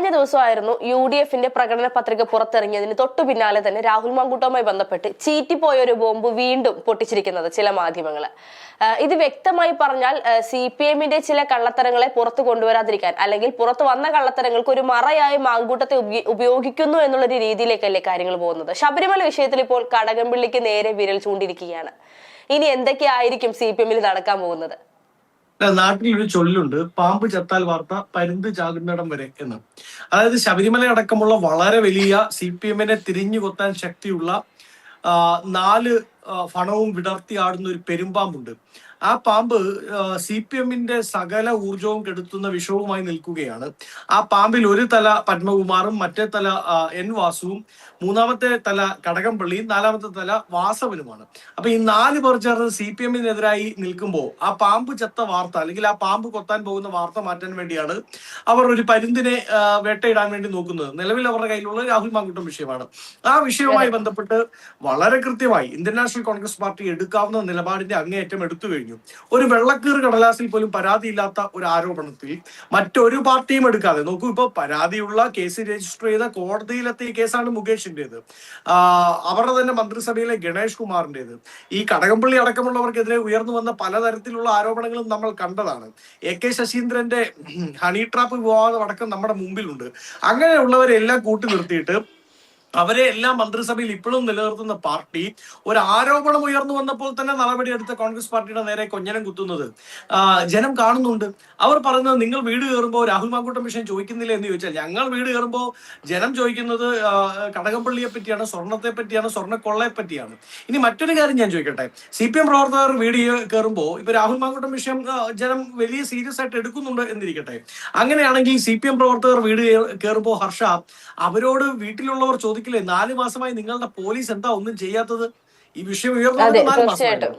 കഴിഞ്ഞ ദിവസമായിരുന്നു U D എഫിന്റെ പ്രകടന പത്രിക പുറത്തിറങ്ങിയതിന് തൊട്ടു പിന്നാലെ തന്നെ രാഹുൽ മാങ്കൂട്ടവുമായി ബന്ധപ്പെട്ട് ചീറ്റിപ്പോയ ഒരു ബോംബ് വീണ്ടും പൊട്ടിച്ചിരിക്കുന്നത് ചില മാധ്യമങ്ങൾ ഇത് വ്യക്തമായി പറഞ്ഞാൽ സി പി എമ്മിന്റെ ചില കള്ളത്തരങ്ങളെ പുറത്തു കൊണ്ടുവരാതിരിക്കാൻ അല്ലെങ്കിൽ പുറത്തു വന്ന കള്ളത്തരങ്ങൾക്ക് ഒരു മറയായി മാങ്കൂട്ടത്തെ ഉപയോഗിക്കുന്നു എന്നുള്ളൊരു രീതിയിലേക്കല്ലേ കാര്യങ്ങൾ പോകുന്നത്. ശബരിമല വിഷയത്തിൽ ഇപ്പോൾ കടകംപള്ളിക്ക് നേരെ വിരൽ ചൂണ്ടിരിക്കുകയാണ് ഇനി എന്തൊക്കെയായിരിക്കും സി പി എമ്മിൽ നടക്കാൻ പോകുന്നത്? നാട്ടിൽ ഒരു ചൊല്ലുണ്ട് പാമ്പ് ചത്താൽ വാർത്ത പരുന്ത് ചാകുന്നിടം വരെ എന്ന്. അതായത് ശബരിമല അടക്കമുള്ള വളരെ വലിയ സി പി എമ്മിനെ തിരിഞ്ഞു കൊത്താൻ ശക്തിയുള്ള നാല് ഫണവും വിടർത്തി ആടുന്ന ഒരു പെരുമ്പാമ്പുണ്ട്. ആ പാമ്പ് സി പി എമ്മിന്റെ സകല ഊർജവും കെടുത്തുന്ന വിഷവുമായി നിൽക്കുകയാണ്. ആ പാമ്പിൽ ഒരു തല പത്മകുമാറും മറ്റേ തല എൻ വാസുവും മൂന്നാമത്തെ തല കടകംപള്ളിയും നാലാമത്തെ തല വാസവനുമാണ്. അപ്പൊ ഈ നാല് പേർ ചേർന്ന് സി പി എമ്മിനെതിരായി നിൽക്കുമ്പോൾ ആ പാമ്പ് ചത്ത വാർത്ത അല്ലെങ്കിൽ ആ പാമ്പ് കൊത്താൻ പോകുന്ന വാർത്ത മാറ്റാൻ വേണ്ടിയാണ് അവർ ഒരു പരുന്തിനെ വേട്ടയിടാൻ വേണ്ടി നോക്കുന്നത്. നിലവിൽ അവരുടെ കയ്യിലുള്ള രാഹുൽ മാങ്കുട്ടം വിഷയമാണ്. ആ വിഷയവുമായി ബന്ധപ്പെട്ട് വളരെ കൃത്യമായി ഇന്ത്യൻ നാഷണൽ കോൺഗ്രസ് പാർട്ടി എടുക്കാവുന്ന നിലപാടിന്റെ അങ്ങേയറ്റം എടുത്തു കഴിഞ്ഞു. ഒരു വെള്ളക്കീറ് കടലാസിൽ പോലും പരാതിയില്ലാത്ത ഒരു ആരോപണത്തിൽ മറ്റൊരു പാർട്ടിയും എടുക്കാതെ നോക്കൂ ഇപ്പൊ പരാതിയുള്ള കേസ് രജിസ്റ്റർ ചെയ്ത കോടതിയിലെത്തിയ കേസാണ് മുകേഷിന്റേത് ആ, അവരുടെ തന്നെ മന്ത്രിസഭയിലെ ഗണേഷ് കുമാറിന്റേത്. ഈ കടകംപള്ളി അടക്കമുള്ളവർക്കെതിരെ ഉയർന്നു വന്ന പലതരത്തിലുള്ള ആരോപണങ്ങളും നമ്മൾ കണ്ടതാണ്. എ കെ ശശീന്ദ്രന്റെ ഹണി ട്രാപ്പ് വിവാദം അടക്കം നമ്മുടെ മുമ്പിലുണ്ട്. അങ്ങനെയുള്ളവരെല്ലാം കൂട്ടി നിർത്തിയിട്ട് അവരെ എല്ലാം മന്ത്രിസഭയിൽ ഇപ്പോഴും നിലനിർത്തുന്ന പാർട്ടി ഒരു ആരോപണം ഉയർന്നു വന്നപ്പോൾ തന്നെ നടപടിയെടുത്ത കോൺഗ്രസ് പാർട്ടിയുടെ നേരെ കൊഞ്ഞനം കുത്തുന്നത്. ജനം കാണുന്നുണ്ട്. അവർ പറയുന്നത് നിങ്ങൾ വീട് കയറുമ്പോൾ രാഹുൽ മാങ്കൂട്ടം വിഷയം ചോദിക്കുന്നില്ല എന്ന് ചോദിച്ചാൽ ഞങ്ങൾ വീട് കയറുമ്പോൾ ജനം ചോദിക്കുന്നത് കടകംപള്ളിയെ പറ്റിയാണ് സ്വർണത്തെ പറ്റിയാണ് സ്വർണക്കൊള്ളയെ പറ്റിയാണ്. ഇനി മറ്റൊരു കാര്യം ഞാൻ ചോദിക്കട്ടെ. സി പി എം പ്രവർത്തകർ വീട് കയറുമ്പോൾ ഇപ്പൊ രാഹുൽ മാങ്കൂട്ടം വിഷയം ജനം വലിയ സീരിയസ് ആയിട്ട് എടുക്കുന്നുണ്ട് എന്നിരിക്കട്ടെ. അങ്ങനെയാണെങ്കിൽ സി പി എം പ്രവർത്തകർ വീട് കയറുമ്പോൾ ഹർഷ അവരോട് വീട്ടിലുള്ളവർ ചോദിക്കില്ലേ? നാല് മാസമായി നിങ്ങളുടെ പോലീസ് എന്താ ഒന്നും ചെയ്യാത്തത്? ഈ വിഷയം ഉയർന്നു നാല് മാസമായല്ലോ.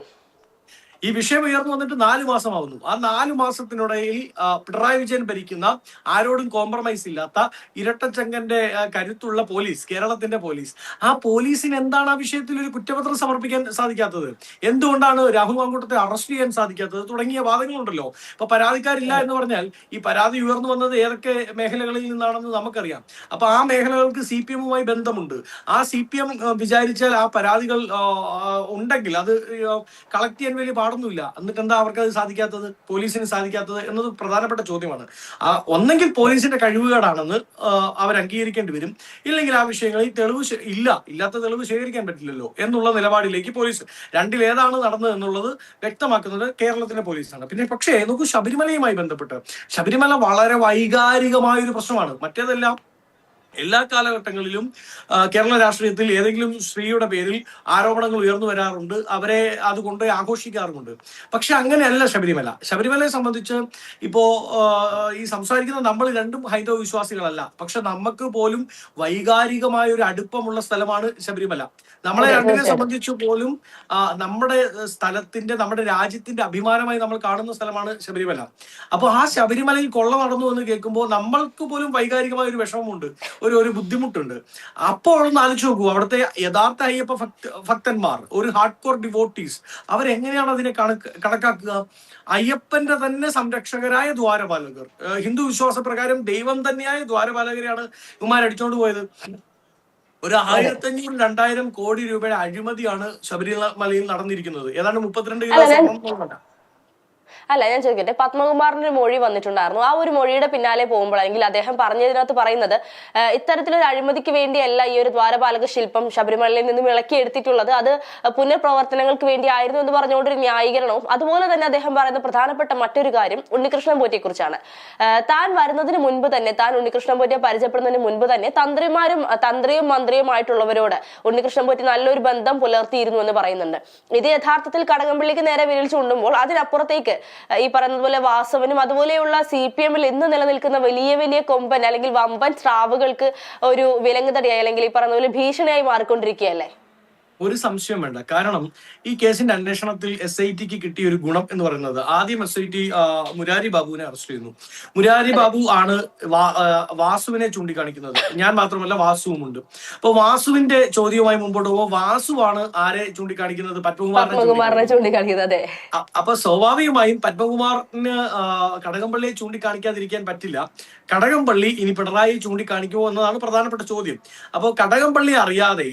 ഈ വിഷയം ഉയർന്നു വന്നിട്ട് നാല് മാസമാവുന്നു. ആ നാല് മാസത്തിനിടയിൽ പിണറായി വിജയൻ ഭരിക്കുന്ന ആരോടും കോംപ്രമൈസ് ഇല്ലാത്ത ഇരട്ടച്ചങ്കന്റെ കരുത്തുള്ള പോലീസ് കേരളത്തിന്റെ പോലീസ്. ആ പോലീസിന് എന്താണ് ആ വിഷയത്തിൽ ഒരു കുറ്റപത്രം സമർപ്പിക്കാൻ സാധിക്കാത്തത്? എന്തുകൊണ്ടാണ് രാഹുൽ മാങ്കൂട്ടത്തെ അറസ്റ്റ് ചെയ്യാൻ സാധിക്കാത്തത്? തുടങ്ങിയ വാദങ്ങളുണ്ടല്ലോ. ഇപ്പൊ പരാതിക്കാരില്ല എന്ന് പറഞ്ഞാൽ ഈ പരാതി ഉയർന്നു വന്നത് ഏതൊക്കെ മേഖലകളിൽ നിന്നാണെന്ന് നമുക്കറിയാം. അപ്പൊ ആ മേഖലകൾക്ക് സി പി എമ്മുമായി ബന്ധമുണ്ട്. ആ സി പി എം വിചാരിച്ചാൽ ആ പരാതികൾ ഉണ്ടെങ്കിൽ അത് കളക്ട് ചെയ്യാൻ വലിയ പാടൊന്നുമില്ല എന്നിട്ട് എന്താ അവർക്ക് അത് സാധിക്കാത്തത്? പോലീസിന് സാധിക്കാത്തത് എന്നത് പ്രധാനപ്പെട്ട ചോദ്യമാണ്. ആ, ഒന്നെങ്കിൽ പോലീസിന്റെ കഴിവുകേടാണെന്ന് അവർ അംഗീകരിക്കേണ്ടി വരും. ഇല്ലെങ്കിൽ ആ വിഷയങ്ങളിൽ തെളിവ് ഇല്ല. ഇല്ലാത്ത തെളിവ് ശേഖരിക്കാൻ പറ്റില്ലല്ലോ എന്നുള്ള നിലപാടിലേക്ക് പോലീസ് രണ്ടിൽ ഏതാണ് നടന്നത് എന്നുള്ളത് വ്യക്തമാക്കുന്നത് കേരളത്തിലെ പോലീസാണ്. പിന്നെ പക്ഷേ നോക്കൂ ശബരിമലയുമായി ബന്ധപ്പെട്ട്. ശബരിമല വളരെ വൈകാരികമായ ഒരു പ്രശ്നമാണ്. മറ്റേതെല്ലാം എല്ലാ കാലഘട്ടങ്ങളിലും കേരള രാഷ്ട്രീയത്തിൽ ഏതെങ്കിലും സ്ത്രീയുടെ പേരിൽ ആരോപണങ്ങൾ ഉയർന്നു വരാറുണ്ട്. അവരെ അതുകൊണ്ട് ആഘോഷിക്കാറുമുണ്ട്. പക്ഷെ അങ്ങനെയല്ല ശബരിമല. ശബരിമലയെ സംബന്ധിച്ച് ഇപ്പോ ഈ സംസാരിക്കുന്ന നമ്മൾ രണ്ടും ഹൈന്ദവ വിശ്വാസികളല്ല. പക്ഷെ നമുക്ക് പോലും വൈകാരികമായ ഒരു അടുപ്പമുള്ള സ്ഥലമാണ് ശബരിമല. നമ്മളെ രണ്ടിനെ. സംബന്ധിച്ച് പോലും നമ്മുടെ സ്ഥലത്തിന്റെ നമ്മുടെ രാജ്യത്തിന്റെ അഭിമാനമായി നമ്മൾ കാണുന്ന സ്ഥലമാണ് ശബരിമല. അപ്പൊ ആ ശബരിമലയിൽ കൊള്ള നടന്നു എന്ന് കേൾക്കുമ്പോൾ നമ്മൾക്ക് പോലും വൈകാരികമായ ഒരു വിഷമമുണ്ട്. ഒരു ഒരു ബുദ്ധിമുട്ടുണ്ട്. അപ്പോൾ ഒന്ന് ആലോചിച്ച് നോക്കൂ അവിടുത്തെ യഥാർത്ഥ അയ്യപ്പ ഭക്ത ഭക്തന്മാർ ഒരു ഹാർഡ് കോർ ഡിവോട്ടീസ് അവരെങ്ങനെയാണ് അതിനെ കണക്ക് കണക്കാക്കുക? അയ്യപ്പന്റെ തന്നെ സംരക്ഷകരായ ദ്വാരപാലകർ. ഹിന്ദു വിശ്വാസ പ്രകാരം ദൈവം തന്നെയായ ദ്വാരപാലകരെയാണ് ഇവന്മാർ അടിച്ചോണ്ട് പോയത്. ഒരു ആയിരത്തി അഞ്ഞൂറ് രണ്ടായിരം കോടി രൂപയുടെ അഴിമതിയാണ് ശബരിമലയിൽ നടന്നിരിക്കുന്നത്. ഏതാണ്ട് മുപ്പത്തിരണ്ട് കിലോ സ്വർണം അല്ല ഞാൻ ചോദിക്കട്ടെ പത്മകുമാറിന്റെ ഒരു മൊഴി വന്നിട്ടുണ്ടായിരുന്നു. ആ ഒരു മൊഴിയുടെ പിന്നാലെ അല്ലെങ്കിൽ അദ്ദേഹം പറഞ്ഞതിനകത്ത് പറയുന്നത് ഇത്തരത്തിലൊരു അഴിമതിക്ക് വേണ്ടിയല്ല ഈ ഒരു ദ്വാരപാലക ശില്പം ശബരിമലയിൽ നിന്നും ഇളക്കിയെടുത്തിട്ടുള്ളത് അത് പുനഃപ്രവർത്തനങ്ങൾക്ക് വേണ്ടിയായിരുന്നു എന്ന് പറഞ്ഞുകൊണ്ടൊരു ന്യായീകരണവും. അതുപോലെ തന്നെ അദ്ദേഹം പറയുന്ന പ്രധാനപ്പെട്ട മറ്റൊരു കാര്യം ഉണ്ണികൃഷ്ണൻ പോറ്റിയെ കുറിച്ചാണ് താൻ വരുന്നതിന് മുൻപ് തന്നെ താൻ ഉണ്ണികൃഷ്ണൻ പോറ്റിയെ പരിചയപ്പെടുന്നതിന് മുൻപ് തന്നെ തന്ത്രിമാരും തന്ത്രിയും മന്ത്രിയും ആയിട്ടുള്ളവരോട് ഉണ്ണികൃഷ്ണൻ പോറ്റി നല്ലൊരു ബന്ധം പുലർത്തിയിരുന്നു എന്ന് പറയുന്നുണ്ട്. ഇത് യഥാർത്ഥത്തിൽ കടകംപള്ളിക്ക് നേരെ വിരൽ അതിനപ്പുറത്തേക്ക് ഈ പറഞ്ഞതുപോലെ വാസവനും അതുപോലെയുള്ള സി പി എമ്മിൽ ഇന്ന് നിലനിൽക്കുന്ന വലിയ വലിയ കൊമ്പൻ അല്ലെങ്കിൽ വമ്പൻ സ്രാവുകൾക്ക് ഒരു വിലങ്ങുതടിയായി അല്ലെങ്കിൽ ഈ പറഞ്ഞതുപോലെ പോലെ ഭീഷണിയായി മാറിക്കൊണ്ടിരിക്കുകയല്ലേ? ഒരു സംശയം വേണ്ട. കാരണം ഈ കേസിന്റെ അന്വേഷണത്തിൽ എസ് ഐ ടിക്ക് കിട്ടിയ ഒരു ഗുണം എന്ന് പറയുന്നത് ആദ്യം എസ് ഐ ടി മുരാരി ബാബുവിനെ അറസ്റ്റ് ചെയ്യുന്നു. മുരാരി ബാബു ആണ് വാസുവിനെ ചൂണ്ടിക്കാണിക്കുന്നത്. ഞാൻ മാത്രമല്ല വാസുവും ഉണ്ട്. അപ്പൊ വാസുവിന്റെ ചോദ്യവുമായി മുമ്പോട്ട് പോകുമ്പോൾ വാസുവാണ് ആരെ ചൂണ്ടിക്കാണിക്കുന്നത്? പത്മകുമാറിനെ ചൂണ്ടിക്കാണിക്കുന്നത്. അപ്പൊ സ്വാഭാവികമായും പത്മകുമാറിന് കടകംപള്ളിയെ ചൂണ്ടിക്കാണിക്കാതിരിക്കാൻ പറ്റില്ല. കടകംപള്ളി ഇനി പിണറായി ചൂണ്ടിക്കാണിക്കുമോ എന്നതാണ് പ്രധാനപ്പെട്ട ചോദ്യം. അപ്പോൾ കടകംപള്ളി അറിയാതെ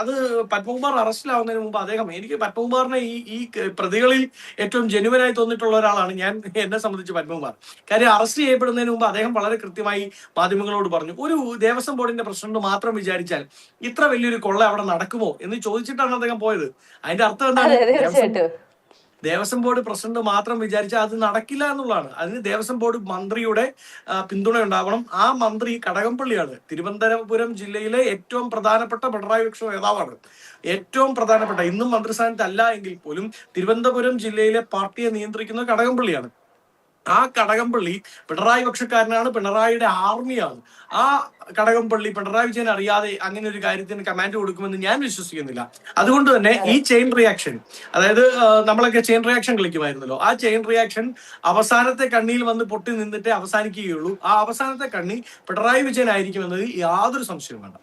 അത് പത്മകുമാർ അറസ്റ്റിലാവുന്നതിന് മുമ്പ് അദ്ദേഹം എനിക്ക് പത്മകുമാറിനെ ഈ ഈ പ്രതികളിൽ ഏറ്റവും ജനുവനായി തോന്നിയിട്ടുള്ള ഒരാളാണ്. ഞാൻ എന്നെ സംബന്ധിച്ച് പത്മകുമാർ. കാര്യം അറസ്റ്റ് ചെയ്യപ്പെടുന്നതിന് മുമ്പ് അദ്ദേഹം വളരെ കൃത്യമായി മാധ്യമങ്ങളോട് പറഞ്ഞു. ഒരു ദേവസ്വം ബോർഡിന്റെ പ്രസിഡന്റ് മാത്രം വിചാരിച്ചാൽ ഇത്ര വലിയൊരു കൊള്ള അവിടെ നടക്കുമോ എന്ന് ചോദിച്ചിട്ടാണ് അദ്ദേഹം പോയത്. അതിന്റെ അർത്ഥം എന്താണ്? ദേവസ്വം ബോർഡ് പ്രസിഡന്റ് മാത്രം വിചാരിച്ചാൽ അത് നടക്കില്ല എന്നുള്ളതാണ്. അതിന് ദേവസ്വം ബോർഡ് മന്ത്രിയുടെ പിന്തുണ ഉണ്ടാവണം. ആ മന്ത്രി കടകംപള്ളിയാണ്. തിരുവനന്തപുരം ജില്ലയിലെ ഏറ്റവും പ്രധാനപ്പെട്ട പിണറായി വിക്ഷ നേതാവാണ്. ഏറ്റവും പ്രധാനപ്പെട്ട ഇന്നും മന്ത്രിസ്ഥാനത്ത് അല്ല എങ്കിൽ പോലും തിരുവനന്തപുരം ജില്ലയിലെ പാർട്ടിയെ നിയന്ത്രിക്കുന്നത് കടകംപള്ളിയാണ്. ആ കടകംപള്ളി പിണറായി പക്ഷക്കാരനാണ് പിണറായിയുടെ ആർമിയാണ്. ആ കടകംപള്ളി പിണറായി വിജയൻ അറിയാതെ അങ്ങനെ ഒരു കാര്യത്തിന് കമാൻഡ് കൊടുക്കുമെന്ന് ഞാൻ വിശ്വസിക്കുന്നില്ല. അതുകൊണ്ട് തന്നെ ഈ ചെയിൻ റിയാക്ഷൻ അതായത് നമ്മളൊക്കെ ചെയിൻ റിയാക്ഷൻ കളിക്കുമായിരുന്നല്ലോ. ആ ചെയിൻ റിയാക്ഷൻ അവസാനത്തെ കണ്ണിയിൽ വന്ന് പൊട്ടി നിന്നിട്ടേ അവസാനിക്കുകയുള്ളൂ. ആ അവസാനത്തെ കണ്ണി പിണറായി വിജയൻ ആയിരിക്കും എന്നതിൽ യാതൊരു സംശയവും വേണ്ട.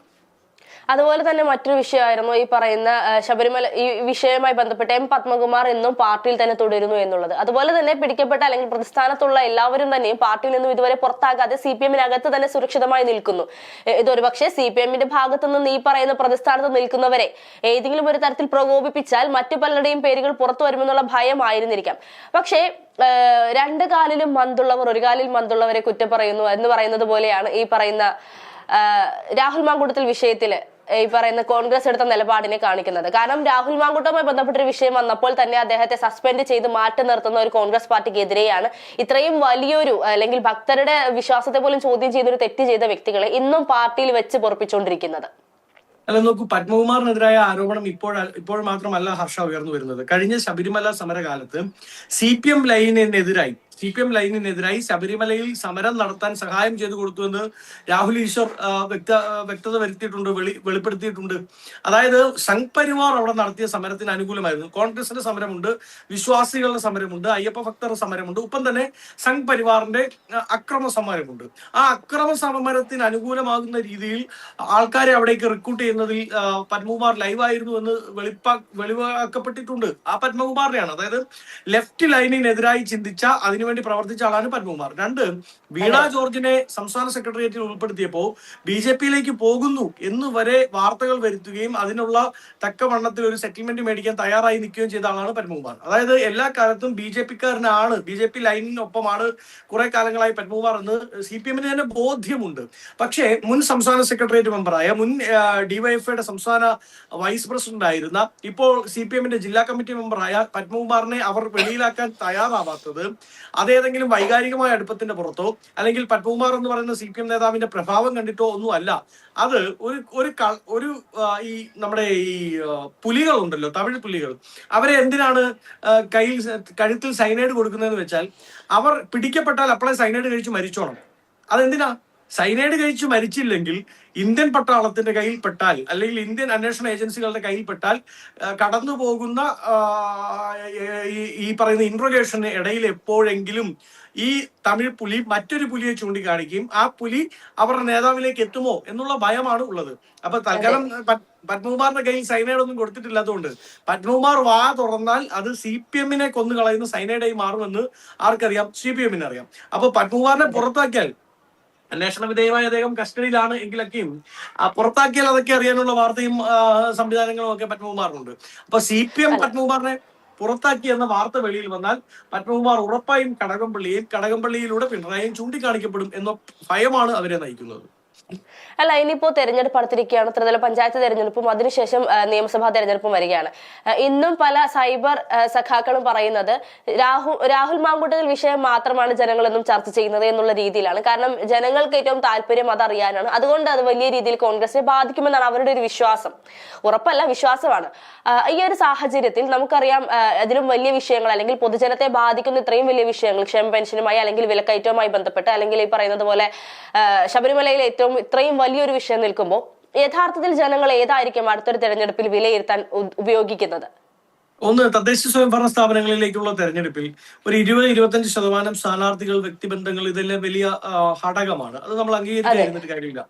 അതുപോലെ തന്നെ മറ്റൊരു വിഷയമായിരുന്നു ഈ പറയുന്ന ശബരിമല ഈ വിഷയവുമായി ബന്ധപ്പെട്ട് എം പത്മകുമാർ എന്നും പാർട്ടിയിൽ തന്നെ തുടരുന്നു എന്നുള്ളത്. അതുപോലെ തന്നെ പിടിക്കപ്പെട്ട അല്ലെങ്കിൽ പ്രതിസ്ഥാനത്തുള്ള എല്ലാവരും തന്നെയും പാർട്ടിയിൽ നിന്നും ഇതുവരെ പുറത്താകാതെ സി പി എമ്മിനകത്ത് തന്നെ സുരക്ഷിതമായി നിൽക്കുന്നു. ഇതൊരു പക്ഷേ സി പി എമ്മിന്റെ ഭാഗത്തു നിന്ന് ഈ പറയുന്ന പ്രതിസ്ഥാനത്ത് നിൽക്കുന്നവരെ ഏതെങ്കിലും ഒരു തരത്തിൽ പ്രകോപിപ്പിച്ചാൽ മറ്റു പലരുടെയും പേരുകൾ പുറത്തു വരുമെന്നുള്ള ഭയമായിരുന്നിരിക്കാം. പക്ഷേ രണ്ട് കാലിലും മന്തുള്ളവർ ഒരു കാലിൽ മന്തുള്ളവരെ കുറ്റം പറയുന്നു എന്ന് പറയുന്നത് പോലെയാണ് ഈ പറയുന്ന രാഹുൽ മാങ്കൂട്ടത്തിൽ വിഷയത്തിൽ ഈ പറയുന്ന കോൺഗ്രസ് എടുത്ത നിലപാടിനെ കാണിക്കുന്നത്. കാരണം രാഹുൽ മാങ്കൂട്ടവുമായി ബന്ധപ്പെട്ടൊരു വിഷയം വന്നപ്പോൾ തന്നെ അദ്ദേഹത്തെ സസ്പെൻഡ് ചെയ്ത് മാറ്റി നിർത്തുന്ന ഒരു കോൺഗ്രസ് പാർട്ടിക്കെതിരെയാണ് ഇത്രയും വലിയൊരു അല്ലെങ്കിൽ ഭക്തരുടെ വിശ്വാസത്തെ പോലും ചോദ്യം ചെയ്യുന്ന ഒരു തെറ്റ് ചെയ്ത വ്യക്തികളെ ഇന്നും പാർട്ടിയിൽ വെച്ച് പൊറപ്പിച്ചുകൊണ്ടിരിക്കുന്നത് അല്ല നോക്കൂ പത്മകുമാറിനെതിരായ ആരോപണം ഇപ്പോൾ ഇപ്പോൾ മാത്രമല്ല ഹർഷ ഉയർന്നു വരുന്നത്. കഴിഞ്ഞ ശബരിമല സമരകാലത്ത് സി പി എം ലൈനിനെതിരായി സി പി എം ലൈനിനെതിരായി ശബരിമലയിൽ സമരം നടത്താൻ സഹായം ചെയ്തു കൊടുത്തുവെന്ന് രാഹുൽ ഈശ്വർ വ്യക്ത വ്യക്തത വരുത്തിയിട്ടുണ്ട് വെളി വെളിപ്പെടുത്തിയിട്ടുണ്ട്. അതായത് സംഘ് പരിവാർ അവിടെ നടത്തിയ സമരത്തിന് അനുകൂലമായിരുന്നു. കോൺഗ്രസിന്റെ സമരമുണ്ട് വിശ്വാസികളുടെ സമരമുണ്ട് അയ്യപ്പ ഭക്തരുടെ സമരമുണ്ട് ഒപ്പം തന്നെ സംഘ് പരിവാറിന്റെ അക്രമ സമരമുണ്ട്. ആ അക്രമ സമരത്തിന് അനുകൂലമാകുന്ന രീതിയിൽ ആൾക്കാരെ അവിടേക്ക് റിക്രൂട്ട് ചെയ്യുന്നതിൽ പത്മകുമാർ ലൈവായിരുന്നു എന്ന് വെളിപ്പാ വെളിവാക്കപ്പെട്ടിട്ടുണ്ട്. ആ പത്മകുമാറിനെയാണ്. അതായത് ലെഫ്റ്റ് ലൈനിനെതിരായി ചിന്തിച്ച അതിനുവേണ്ടി പ്രവർത്തിച്ച ആളാണ് പത്മകുമാർ. രണ്ട് വീണ ജോർജിനെ സംസ്ഥാന സെക്രട്ടേറിയറ്റിൽ ഉൾപ്പെടുത്തിയപ്പോൾ ബി ജെ പിയിലേക്ക് പോകുന്നു എന്ന് വരെ വാർത്തകൾ വരുത്തുകയും അതിനുള്ള തക്കവണ്ണത്തിൽ ഒരു സെറ്റിൽമെന്റ് മേടിക്കാൻ തയ്യാറായി നിൽക്കുകയും ചെയ്ത ആളാണ് പത്മകുമാർ. അതായത് എല്ലാ കാലത്തും ബി ജെ പിക്കാരനാണ്. ബി ജെ പി ലൈനിനൊപ്പമാണ് കുറെ കാലങ്ങളായി പത്മകുമാർ എന്ന് സി പി എമ്മിന് തന്നെ ബോധ്യമുണ്ട്. പക്ഷേ മുൻ സംസ്ഥാന സെക്രട്ടേറിയറ്റ് മെമ്പറായ മുൻ ഡിവൈഎഫ്ഐയുടെ സംസ്ഥാന വൈസ് പ്രസിഡന്റ് ആയിരുന്ന ഇപ്പോൾ സി പി എമ്മിന്റെ ജില്ലാ കമ്മിറ്റി മെമ്പറായ പത്മകുമാറിനെ അവർ വെളിയിലാക്കാൻ തയ്യാറാവാത്തത് അതേതെങ്കിലും വൈകാരികമായ അടുപ്പത്തിന്റെ പുറത്തോ അല്ലെങ്കിൽ പത്മകുമാർ എന്ന് പറയുന്ന സി പി എം നേതാവിന്റെ പ്രഭാവം കണ്ടിട്ടോ ഒന്നും അല്ല. അത് ഒരു ഒരു ഒരു ഈ നമ്മുടെ ഈ പുലികൾ ഉണ്ടല്ലോ തമിഴ് പുലികൾ. അവരെ എന്തിനാണ് കയ്യിൽ കഴുത്തിൽ സൈനൈഡ് കൊടുക്കുന്നതെന്ന് വെച്ചാൽ അവർ പിടിക്കപ്പെട്ടാൽ അപ്പോഴേ സൈനൈഡ് കഴിച്ച് മരിച്ചോണം. അതെന്തിനാ? സൈനൈഡ് കഴിച്ചു മരിച്ചില്ലെങ്കിൽ ഇന്ത്യൻ പട്ടാളത്തിന്റെ കയ്യിൽ പെട്ടാൽ അല്ലെങ്കിൽ ഇന്ത്യൻ അന്വേഷണ ഏജൻസികളുടെ കയ്യിൽ പെട്ടാൽ കടന്നു പോകുന്ന ഈ- പറയുന്ന ഇൻട്രോഗേഷന് ഇടയിൽ എപ്പോഴെങ്കിലും ഈ തമിഴ് പുലി മറ്റൊരു പുലിയെ ചൂണ്ടിക്കാണിക്കുകയും ആ പുലി അവരുടെ നേതാവിലേക്ക് എത്തുമോ എന്നുള്ള ഭയമാണ് ഉള്ളത്. അപ്പൊ തൽക്കാലം പത്- പത്മകുമാറിന്റെ കയ്യിൽ സൈനൈഡ് ഒന്നും കൊടുത്തിട്ടില്ലാത്തതുകൊണ്ട് പത്മകുമാർ വാ തുറന്നാൽ അത് സി പി എമ്മിനെ കൊന്നു കളയുന്ന സൈനൈഡായി മാറുമെന്ന് ആർക്കറിയാം? സി പി എമ്മിനറിയാം. അപ്പൊ പത്മകുമാറിനെ പുറത്താക്കിയാൽ അന്വേഷണ വിധേയമായ അദ്ദേഹം കസ്റ്റഡിയിലാണ് എങ്കിലൊക്കെയും. പുറത്താക്കിയാൽ അതൊക്കെ അറിയാനുള്ള വാർത്തയും സംവിധാനങ്ങളും ഒക്കെ പത്മകുമാറിനുണ്ട്. അപ്പൊ സി പി എം പത്മകുമാറിനെ പുറത്താക്കി എന്ന വാർത്ത വെളിയിൽ വന്നാൽ പത്മകുമാർ ഉറപ്പായും കടകംപള്ളിയെയും കടകംപള്ളിയിലൂടെ പിണറായിയും ചൂണ്ടിക്കാണിക്കപ്പെടും എന്ന ഭയമാണ് അവരെ നയിക്കുന്നത്. അല്ല ഇനിയിപ്പോ തെരഞ്ഞെടുപ്പ് അടുത്തിരിക്കുകയാണ് ത്രിതല പഞ്ചായത്ത് തെരഞ്ഞെടുപ്പും അതിനുശേഷം നിയമസഭാ തെരഞ്ഞെടുപ്പും വരികയാണ്. ഇന്നും പല സൈബർ സഖാക്കളും പറയുന്നത് രാഹുൽ രാഹുൽ മാങ്കൂട്ടത്തിൽ വിഷയം മാത്രമാണ് ജനങ്ങളെന്നും ചർച്ച ചെയ്യുന്നത് എന്നുള്ള രീതിയിലാണ്. കാരണം ജനങ്ങൾക്ക് ഏറ്റവും താല്പര്യം അതറിയാനാണ്. അതുകൊണ്ട് അത് വലിയ രീതിയിൽ കോൺഗ്രസിനെ ബാധിക്കുമെന്നാണ് അവരുടെ ഒരു വിശ്വാസം. ഉറപ്പല്ല വിശ്വാസമാണ്. ഈ ഒരു സാഹചര്യത്തിൽ നമുക്കറിയാം അതിലും വലിയ വിഷയങ്ങൾ അല്ലെങ്കിൽ പൊതുജനത്തെ ബാധിക്കുന്ന ഇത്രയും വലിയ വിഷയങ്ങൾ ക്ഷേമ പെൻഷനുമായി അല്ലെങ്കിൽ വിലക്കയറ്റവുമായി ബന്ധപ്പെട്ട് അല്ലെങ്കിൽ ഈ പറയുന്നത് പോലെ ശബരിമലയിലെ ഏറ്റവും ഇത്രയും വലിയൊരു വിഷയം നിൽക്കുമ്പോൾ യഥാർത്ഥത്തിൽ ജനങ്ങൾ ഏതായിരിക്കും അടുത്തൊരു തെരഞ്ഞെടുപ്പിൽ വിലയിരുത്താൻ ഉപയോഗിക്കുന്നത്? ഒന്ന് തദ്ദേശ സ്വയംഭരണ സ്ഥാപനങ്ങളിലേക്കുള്ള തെരഞ്ഞെടുപ്പിൽ ഒരു ഇരുപത് ഇരുപത്തഞ്ച് ശതമാനം സ്ഥാനാർത്ഥികൾ വ്യക്തിബന്ധങ്ങൾ ഇതെല്ലാം വലിയ ഘടകമാണ്. അത് നമ്മൾ അംഗീകരിച്ചിരുന്നിട്ട് കാര്യമില്ല.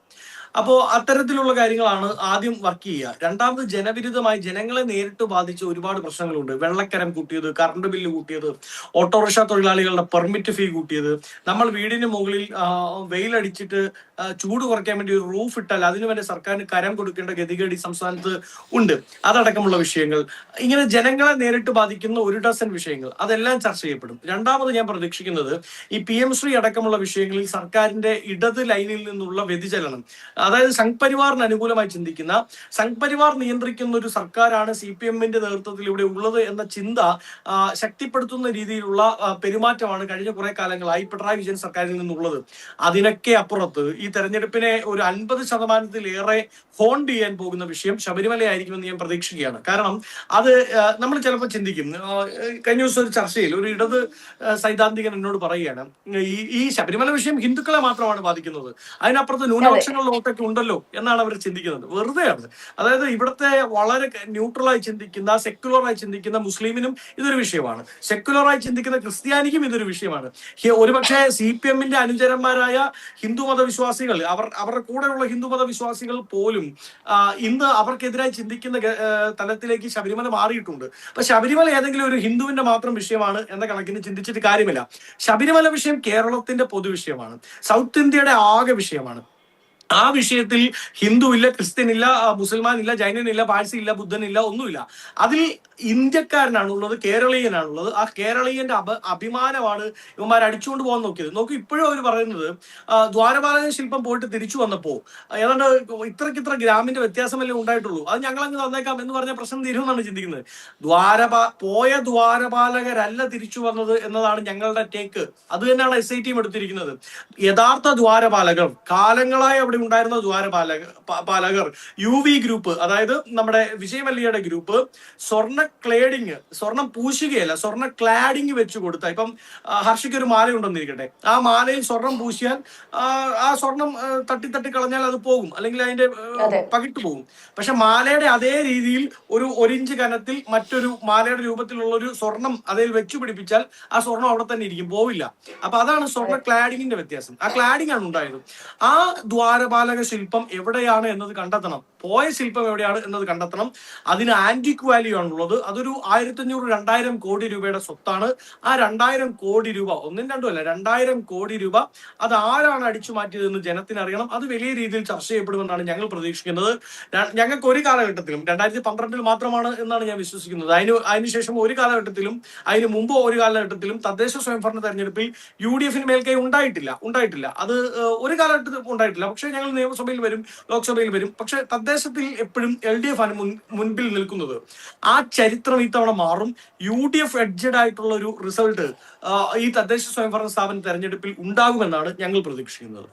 അപ്പോ അത്തരത്തിലുള്ള കാര്യങ്ങളാണ് ആദ്യം വർക്ക് ചെയ്യുക. രണ്ടാമത് ജനവിരുദ്ധമായി ജനങ്ങളെ നേരിട്ട് ബാധിച്ച ഒരുപാട് പ്രശ്നങ്ങളുണ്ട്. വെള്ളക്കരം കൂട്ടിയത് കറണ്ട് ബില്ല് കൂട്ടിയത് ഓട്ടോറിക്ഷ തൊഴിലാളികളുടെ പെർമിറ്റ് ഫീ കൂട്ടിയത്. നമ്മൾ വീടിന് മുകളിൽ വെയിലടിച്ചിട്ട് ചൂട് കുറയ്ക്കാൻ വേണ്ടി ഒരു റൂഫ് ഇട്ടാൽ അതിനു വേണ്ടി സർക്കാരിന് കരം കൊടുക്കേണ്ട ഗതികേടി സംസ്ഥാനത്ത് ഉണ്ട്. അതടക്കമുള്ള വിഷയങ്ങൾ. ഇങ്ങനെ ജനങ്ങളെ നേരിട്ട് ബാധിക്കുന്ന ഒരു ഡസൻ വിഷയങ്ങൾ. അതെല്ലാം ചർച്ച ചെയ്യപ്പെടും. രണ്ടാമത് ഞാൻ പ്രതീക്ഷിക്കുന്നത് ഈ പി എം ശ്രീ അടക്കമുള്ള വിഷയങ്ങളിൽ സർക്കാരിന്റെ ഇടത് ലൈനിൽ നിന്നുള്ള വ്യതിചലനം. അതായത് സംഘ് പരിവാറിന് അനുകൂലമായി ചിന്തിക്കുന്ന സംഘ് പരിവാർ നിയന്ത്രിക്കുന്ന ഒരു സർക്കാരാണ് സി പി എമ്മിന്റെ നേതൃത്വത്തിൽ ഇവിടെ ഉള്ളത് എന്ന ചിന്ത ശക്തിപ്പെടുത്തുന്ന രീതിയിലുള്ള പെരുമാറ്റമാണ് കഴിഞ്ഞ കുറെ കാലങ്ങളായി പിണറായി വിജയൻ സർക്കാരിൽ നിന്നുള്ളത്. അതിനൊക്കെ അപ്പുറത്ത് ഈ തെരഞ്ഞെടുപ്പിനെ ഒരു അൻപത് ശതമാനത്തിലേറെ ഹോണ്ട് ചെയ്യാൻ പോകുന്ന വിഷയം ശബരിമല ആയിരിക്കുമെന്ന് ഞാൻ പ്രതീക്ഷിക്കുകയാണ്. കാരണം അത് നമ്മൾ ചിലപ്പോൾ ചിന്തിക്കും. കഴിഞ്ഞ ദിവസം ഒരു ചർച്ചയിൽ ഒരു ഇടത് സൈദ്ധാന്തികൻ എന്നോട് പറയുകയാണ് ഈ ഈ ശബരിമല വിഷയം ഹിന്ദുക്കളെ മാത്രമാണ് ബാധിക്കുന്നത്. അതിനപ്പുറത്ത് ന്യൂനപക്ഷങ്ങളുടെ വോട്ടൊക്കെ ഉണ്ടല്ലോ എന്നാണ് അവർ ചിന്തിക്കുന്നത്. വെറുതെയാണ് അതായത് ഇവിടുത്തെ വളരെ ന്യൂട്രലായി ചിന്തിക്കുന്ന സെക്യുലറായി ചിന്തിക്കുന്ന മുസ്ലിമിനും ഇതൊരു വിഷയമാണ്. സെക്യുലറായി ചിന്തിക്കുന്ന ക്രിസ്ത്യാനിക്കും ഇതൊരു വിഷയമാണ്. ഒരുപക്ഷെ സി പി എമ്മിന്റെ അനുചരന്മാരായ ഹിന്ദു മതവിശ്വാസികൾ അവർ അവരുടെ കൂടെയുള്ള ഹിന്ദു മതവിശ്വാസികൾ പോലും ഇന്ന് അവർക്കെതിരായി ചിന്തിക്കുന്ന തലത്തിലേക്ക് ശബരിമല മാറിയിട്ടുണ്ട്. അപ്പൊ ശബരിമല ഏതെങ്കിലും ഒരു ഹിന്ദുവിന്റെ മാത്രം വിഷയമാണ് എന്ന കണക്കിന് ചിന്തിച്ചിട്ട് കാര്യമില്ല. ശബരിമല വിഷയം കേരളത്തിന്റെ പൊതുവിഷയമാണ് സൗത്ത് ഇന്ത്യയുടെ ആകെ വിഷയമാണ്. ആ വിഷയത്തിൽ ഹിന്ദു ഇല്ല ക്രിസ്ത്യൻ ഇല്ല മുസൽമാൻ ഇല്ല ജൈനൻ ഇല്ല പാഴ്സി ഇല്ല ബുദ്ധൻ ഇല്ല ഒന്നുമില്ല. അതിൽ ഇന്ത്യക്കാരനാണുള്ളത് കേരളീയനാണുള്ളത്. ആ കേരളീയന്റെ അപ അഭിമാനമാണ് ഇവന്മാർ അടിച്ചുകൊണ്ട് പോകാൻ നോക്കിയത്. നോക്കി ഇപ്പോഴും അവർ പറയുന്നത് ദ്വാരപാലക ശില്പം പോയിട്ട് തിരിച്ചു വന്നപ്പോ ആ, ഏതാണ്ട് ഇത്രയ്ക്ക് ഇത്ര ഗ്രാമിന്റെ വ്യത്യാസമല്ലേ ഉണ്ടായിട്ടുള്ളൂ. അത് ഞങ്ങൾ അങ്ങ് തന്നേക്കാം എന്ന് പറഞ്ഞ പ്രശ്നം തീരുമെന്നാണ് ചിന്തിക്കുന്നത്. ദ്വാരപാ പോയ ദ്വാരപാലകരല്ല തിരിച്ചു വന്നത് എന്നതാണ് ഞങ്ങളുടെ ടേക്ക് അത് തന്നെയാണ് എസ് ഐ ടിയും എടുത്തിരിക്കുന്നത്. യഥാർത്ഥ ദ്വാരപാലകർ കാലങ്ങളായി അവിടെ ഉണ്ടായിരുന്ന ദ്വാരപാലക പാലകർ യു വി ഗ്രൂപ്പ് അതായത് നമ്മുടെ വിജയമല്ലിയുടെ ഗ്രൂപ്പ് സ്വർണ ക്ലേഡിങ് സ്വർണം പൂശുകയല്ല സ്വർണ ക്ലാഡിങ് വെച്ച് കൊടുത്ത ഇപ്പം ഹർഷിക്ക് ഒരു മാല ഉണ്ടെന്നിരിക്കട്ടെ ആ മാലയിൽ സ്വർണം പൂശിയാൽ ആ, സ്വർണം തട്ടി തട്ടി കളഞ്ഞാൽ അത് പോകും. അല്ലെങ്കിൽ അതിന്റെ പകിട്ട് പോകും. പക്ഷെ മാലയുടെ അതേ രീതിയിൽ ഒരു ഒരിഞ്ച് കനത്തിൽ മറ്റൊരു മാലയുടെ രൂപത്തിലുള്ള ഒരു സ്വർണം അതിൽ വെച്ചു പിടിപ്പിച്ചാൽ ആ സ്വർണം അവിടെ തന്നെ ഇരിക്കും പോവില്ല. അപ്പൊ അതാണ് സ്വർണ ക്ലാഡിങ്ങിന്റെ വ്യത്യാസം. ആ ക്ലാഡിംഗ് ആണ് ഉണ്ടായത്. ആ ദ്വാരപാലക ശില്പം എവിടെയാണ് എന്നത് കണ്ടെത്തണം? പോയ ശില്പം എവിടെയാണ് എന്നത് കണ്ടെത്തണം? അതിന് ആന്റിക് വാല്യൂ ആണുള്ളത്. അതൊരു ആയിരത്തി അഞ്ഞൂറ് രണ്ടായിരം കോടി രൂപയുടെ സ്വത്താണ്. ആ രണ്ടായിരം കോടി രൂപ ഒന്നും രണ്ടും അല്ല രണ്ടായിരം കോടി രൂപ അത് ആരാണ് അടിച്ചു മാറ്റിയതെന്ന് ജനത്തിന് അറിയണം അത് വലിയ രീതിയിൽ ചർച്ച ചെയ്യപ്പെടുമെന്നാണ് ഞങ്ങൾ പ്രതീക്ഷിക്കുന്നത്. ഞങ്ങൾക്ക് ഒരു കാലഘട്ടത്തിലും രണ്ടായിരത്തി പന്ത്രണ്ടിൽ മാത്രമാണ് എന്നാണ് ഞാൻ വിശ്വസിക്കുന്നത്. അതിന് അതിനുശേഷം ഒരു കാലഘട്ടത്തിലും അതിന് മുമ്പ് ഒരു കാലഘട്ടത്തിലും തദ്ദേശ സ്വയംഭരണ തെരഞ്ഞെടുപ്പിൽ യു ഡി എഫിന് മേൽക്കൈ ഉണ്ടായിട്ടില്ല ഉണ്ടായിട്ടില്ല. അത് ഒരു കാലഘട്ടത്തിൽ ഉണ്ടായിട്ടില്ല. പക്ഷേ ഞങ്ങൾ നിയമസഭയിൽ വരും ലോക്സഭയിൽ വരും. പക്ഷെ തദ്ദേശത്തിൽ എപ്പോഴും എൽ ഡി എഫ് ആണ് മുൻപിൽ നിൽക്കുന്നത്. ആ ചരിത്രം ഇത്തവണ മാറും. യു ഡി എഫ് എഡ്ജഡ് ആയിട്ടുള്ള ഒരു റിസൾട്ട് ഈ തദ്ദേശ സ്വയംഭരണ സ്ഥാപന തെരഞ്ഞെടുപ്പിൽ ഉണ്ടാകുമെന്നാണ് ഞങ്ങൾ പ്രതീക്ഷിക്കുന്നത്.